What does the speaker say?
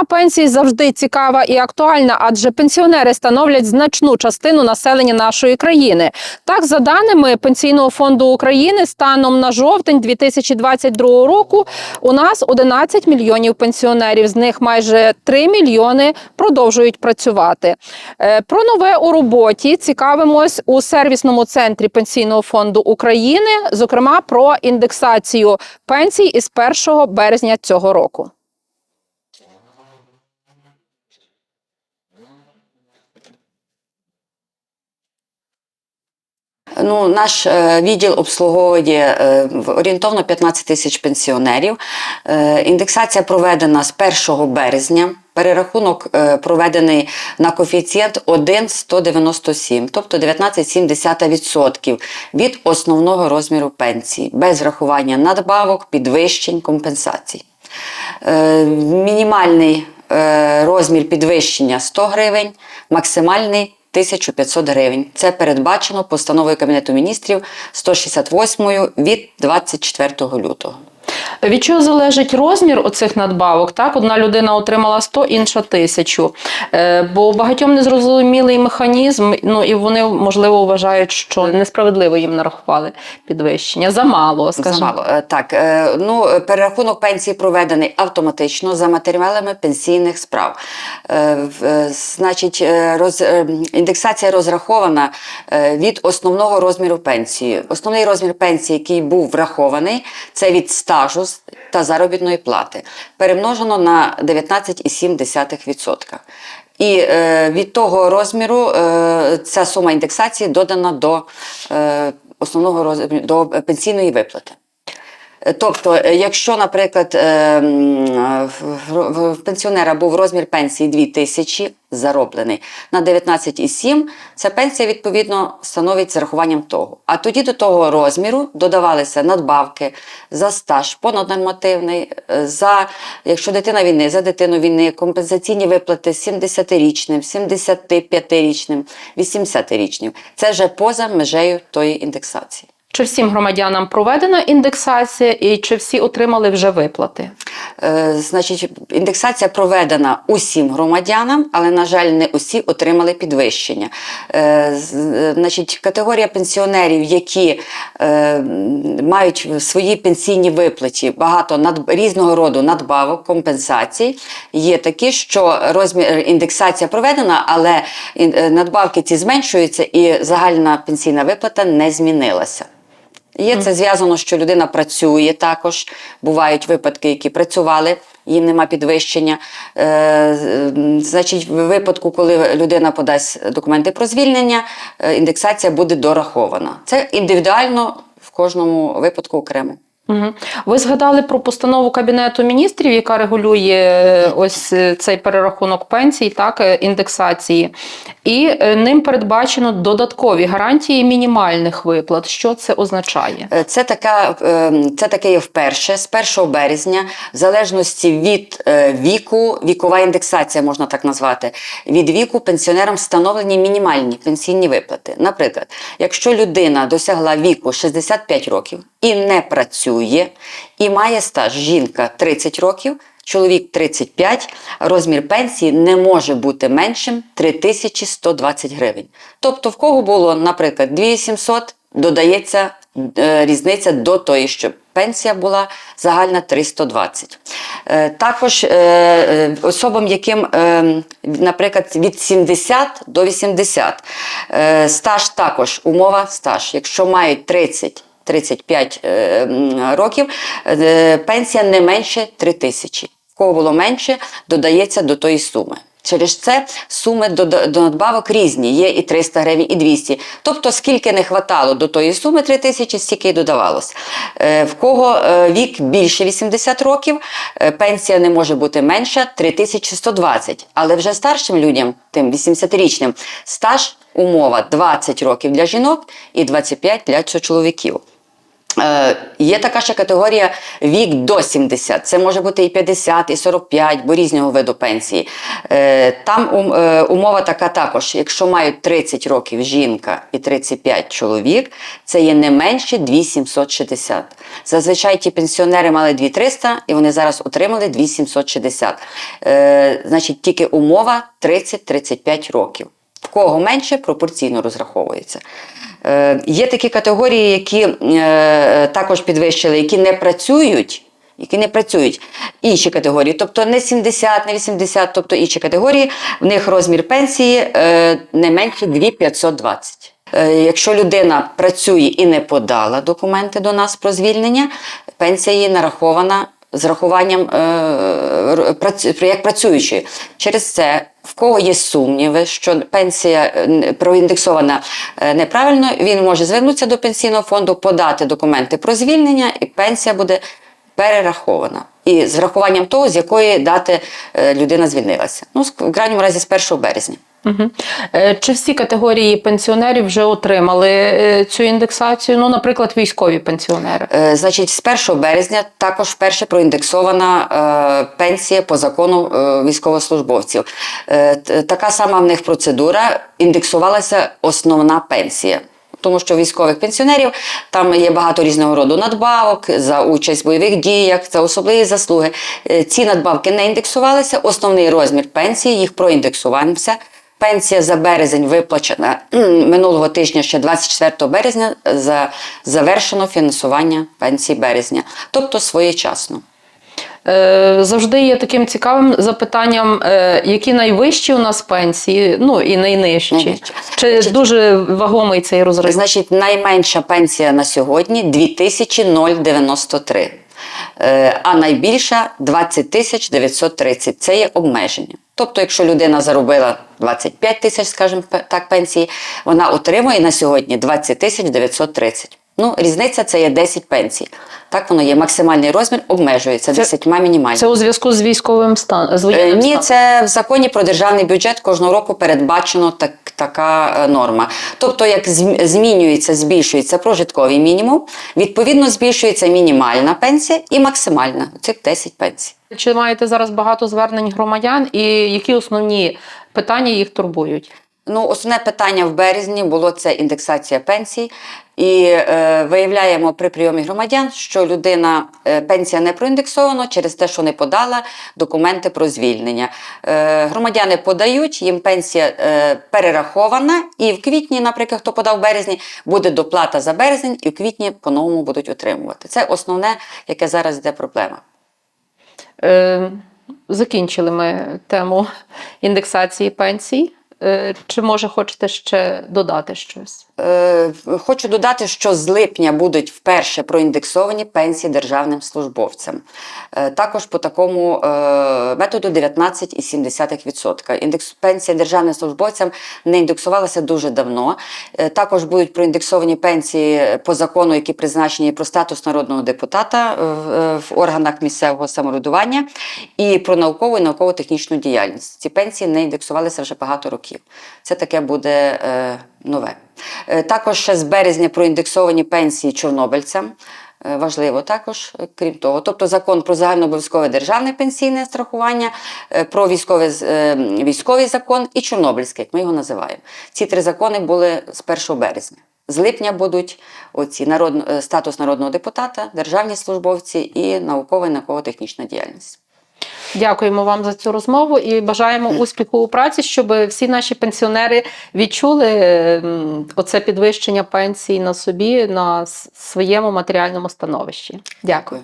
Тема пенсій завжди цікава і актуальна, адже пенсіонери становлять значну частину населення нашої країни. Так, за даними Пенсійного фонду України, станом на жовтень 2022 року у нас 11 мільйонів пенсіонерів. З них майже 3 мільйони продовжують працювати. Е, Про нове у роботі цікавимось у сервісному центрі Пенсійного фонду України, зокрема про індексацію пенсій із 1 березня цього року. Ну, наш е, відділ обслуговує е, орієнтовно 15 тисяч пенсіонерів. Е, індексація проведена з 1 березня. Перерахунок проведений на коефіцієнт 1,197, тобто 19,7% від основного розміру пенсії, без врахування надбавок, підвищень, компенсацій. Мінімальний розмір підвищення 100 гривень, максимальний 1500 гривень. Це передбачено постановою Кабінету міністрів 168 від 24 лютого. Від чого залежить розмір оцих надбавок? Так, одна людина отримала 100, інша тисячу. Е, бо багатьом незрозумілий механізм, ну і вони можливо вважають, що несправедливо їм нарахували підвищення. Замало, скажімо. Замало. Е, Так, е, ну, перерахунок пенсії проведений автоматично за матеріалами пенсійних справ. Значить, роз, індексація розрахована від основного розміру пенсії. Основний розмір пенсії, який був врахований, це від стажу з- та заробітної плати, перемножено на 19,7%. І е, від того розміру е, ця сума індексації додана до е, основного розміру до пенсійної виплати. Тобто, е, якщо, наприклад, е, е, в- пенсіонера був розмір пенсії 2 тисячі зароблений на 19,7, ця пенсія відповідно становить з рахуванням того. А тоді до того розміру додавалися надбавки за стаж понаднормативний, за якщо дитина війни, за дитину війни, компенсаційні виплати 70-річним, 75-річним, 80-річним. Це вже поза межею тої індексації. Чи всім громадянам проведена індексація, і чи всі отримали вже виплати? Е, Значить, індексація проведена усім громадянам, але, на жаль, не усі отримали підвищення. Е, е, Значить, категорія пенсіонерів, які е, мають в своїй пенсійній виплаті багато над, різного роду надбавок, компенсацій, є такі, що розмір індексація проведена, але надбавки ці зменшуються і загальна пенсійна виплата не змінилася. Є це зв'язано, що людина працює також. Бувають випадки, які працювали, їм нема підвищення. Е, значить, в випадку, коли людина подасть документи про звільнення, е, індексація буде дорахована. Це індивідуально в кожному випадку окремо. Ви згадали про постанову Кабінету міністрів, яка регулює е, ось е, цей перерахунок пенсій, так, е, індексації. І ним передбачено додаткові гарантії мінімальних виплат. Що це означає? Це така це таке є вперше з 1 березня, в залежності від віку, вікова індексація можна так назвати. Від віку пенсіонерам встановлені мінімальні пенсійні виплати. Наприклад, якщо людина досягла віку 65 років і не працює, і має стаж жінка 30 років. Чоловік 35, розмір пенсії не може бути меншим 3120 гривень. Тобто, в кого було, наприклад, 2700, додається е, різниця до тої, що пенсія була загальна 320. Е, також е, е, особам, яким, е, наприклад, від 70 до 80, е, стаж також, умова стаж. Якщо мають 30 35 е, років, е, пенсія не менше 3 тисячі. В кого було менше, додається до тої суми. Через це суми до, надбавок різні, є і 300 гривень, і 200. Тобто, скільки не хватало до тої суми 3 тисячі, стільки й додавалось. Е, в кого вік більше 80 років, пенсія не може бути менша 3120. Але вже старшим людям, тим 80-річним, стаж умова 20 років для жінок і 25 для чоловіків. Е, Є така ще категорія вік до 70. Це може бути і 50, і 45, бо різного виду пенсії. Е, Там е, умова така також: якщо мають 30 років жінка і 35 чоловік, це є не менше 2760. Зазвичай ті пенсіонери мали 2300 і вони зараз отримали 2760. Е, Значить, тільки умова 30-35 років. В кого менше, пропорційно розраховується. Е, є такі категорії, які е, також підвищили, які не працюють. Які не працюють інші категорії, тобто не 70, не 80, тобто інші категорії, в них розмір пенсії е, не менше 2520. Е, якщо людина працює і не подала документи до нас про звільнення, пенсія їй нарахована з рахуванням е, як працюючої. Через це в кого є сумніви, що пенсія е, проіндексована е, неправильно, він може звернутися до пенсійного фонду, подати документи про звільнення, і пенсія буде перерахована. І з врахуванням того, з якої дати людина звільнилася. Ну, в крайньому разі з 1 березня. Угу. Чи всі категорії пенсіонерів вже отримали е, цю індексацію? Ну, наприклад, військові пенсіонери. Е, Значить, з 1 березня також вперше проіндексована е, пенсія по закону е, військовослужбовців. Е, така сама в них процедура індексувалася основна пенсія. Тому що військових пенсіонерів там є багато різного роду надбавок за участь в бойових діях, за особливі заслуги. Е, Ці надбавки не індексувалися. Основний розмір пенсії їх проіндексувався. Пенсія за березень виплачена минулого тижня, ще 24 березня, за завершено фінансування пенсії березня, тобто своєчасно. Е, Завжди є таким цікавим запитанням, е, які найвищі у нас пенсії, ну і найнижчі. Найнижчі. Чи Значить, дуже вагомий цей розрив? Значить, найменша пенсія на сьогодні 2093, Е, а найбільша 20 тисяч 930. Це є обмеження. Тобто, якщо людина заробила 25 тисяч, скажімо так, пенсії, вона отримує на сьогодні 20 тисяч 930. Ну, різниця це є 10 пенсій. Так воно є. Максимальний розмір обмежується 10 мінімальним. Це у зв'язку з військовим станом? З Е, воєнним Ні, станом? це в законі про державний бюджет кожного року передбачено так, така е, норма. Тобто, як зм- змінюється, збільшується прожитковий мінімум, відповідно збільшується мінімальна пенсія і максимальна цих 10 пенсій. Чи маєте зараз багато звернень громадян, і які основні питання їх турбують? Ну, основне питання в березні було це індексація пенсій. І е, виявляємо при прийомі громадян, що людина е, пенсія не проіндексована через те, що не подала документи про звільнення. Е, громадяни подають, їм пенсія е, перерахована, і в квітні, наприклад, хто подав в березні, буде доплата за березень, і в квітні по-новому будуть отримувати. Це основне, яке зараз йде проблема. Е, Закінчили ми тему індексації пенсій. Е, Чи може хочете ще додати щось? Е, Хочу додати, що з липня будуть вперше проіндексовані пенсії державним службовцям. Е, Також по такому е, методу 19,7%. Індекс пенсія державним службовцям не індексувалася дуже давно. Е, Також будуть проіндексовані пенсії по закону, які призначені про статус народного депутата е, в органах місцевого самоврядування, і про наукову і науково-технічну діяльність. Ці пенсії не індексувалися вже багато років. Це таке буде е, нове. Е, Також ще з березня проіндексовані пенсії чорнобильцям. Е, Важливо також, е, крім того. Тобто закон про загальнообов'язкове державне пенсійне страхування, е, про військовий, е, військовий закон і чорнобильський, як ми його називаємо. Ці три закони були з 1 березня. З липня будуть оці народ, статус народного депутата, державні службовці і наукова і науково-технічна діяльність. Дякуємо вам за цю розмову і бажаємо успіху у праці, щоб всі наші пенсіонери відчули м, оце підвищення пенсії на собі, на своєму матеріальному становищі. Дякую.